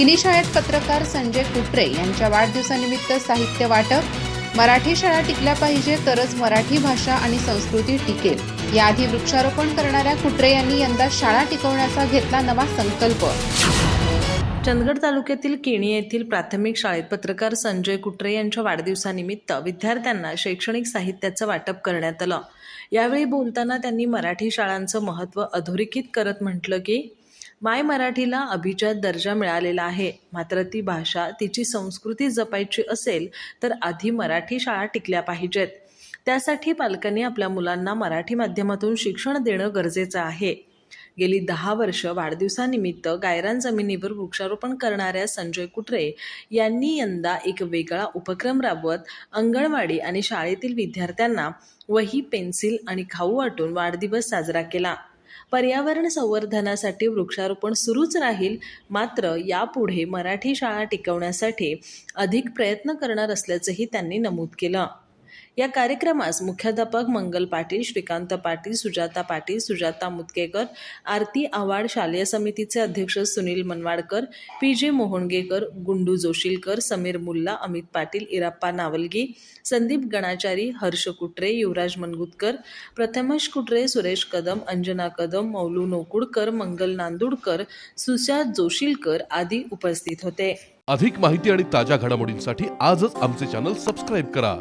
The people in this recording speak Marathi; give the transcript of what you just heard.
किनी शाळेत पत्रकार संजय कुत्रे यांच्या वाढदिवसानिमित्त साहित्य वाटप मराठी शाळा टिकल्या पाहिजे तरच मराठी भाषा आणि संस्कृती टिकेल. याआधी वृक्षारोपण करणाऱ्या कुत्रे यांनी यंदा शाळा टिकवण्याचा घेतला नवा संकल्प. चंदगड तालुक्यातील केणी येथील प्राथमिक शाळेत पत्रकार संजय कुट्रे यांच्या वाढदिवसानिमित्त विद्यार्थ्यांना शैक्षणिक साहित्याचं वाटप करण्यात आलं. यावेळी बोलताना त्यांनी मराठी शाळांचं महत्त्व अधोरेखित करत म्हटलं की माय मराठीला अभिजात दर्जा मिळालेला आहे. मात्र ती भाषा तिची संस्कृती जपायची असेल तर आधी मराठी शाळा टिकल्या पाहिजेत. त्यासाठी पालकांनी आपल्या मुलांना मराठी माध्यमातून शिक्षण देणं गरजेचं आहे. गेली दहा वर्ष वाढदिवसानिमित्त गायरान जमिनीवर वृक्षारोपण करणाऱ्या संजय कुट्रे यांनी यंदा एक वेगळा उपक्रम राबवत अंगणवाडी आणि शाळेतील विद्यार्थ्यांना वही पेन्सिल आणि खाऊ वाटून वाढदिवस साजरा केला. पर्यावरण संवर्धनासाठी वृक्षारोपण सुरूच राहील. मात्र यापुढे मराठी शाळा टिकवण्यासाठी अधिक प्रयत्न करणार असल्याचंही त्यांनी नमूद केलं. या कार्यक्रमास मुख्याध्यापक मंगल पाटील श्रीकांत पाटील सुजाता पाटील सुजाता मुतकेकर आरती आव्हाड शालेय समितीचे अध्यक्ष सुनील मनवाडकर पी जे मोहणगेकर गुंडू जोशीलकर समीर मुल्ला अमित पाटील इराप्पा नावलगी संदीप गणाचारी हर्ष कुटरे युवराज मनगुतकर प्रथमेश कुट्रे सुरेश कदम अंजना कदम मौलू नोकुडकर मंगल नांदुडकर सुशांत जोशीलकर आदी उपस्थित होते. अधिक माहिती आणि ताज्या घडामोडींसाठी आजच आमचे चॅनल सबस्क्राईब करा.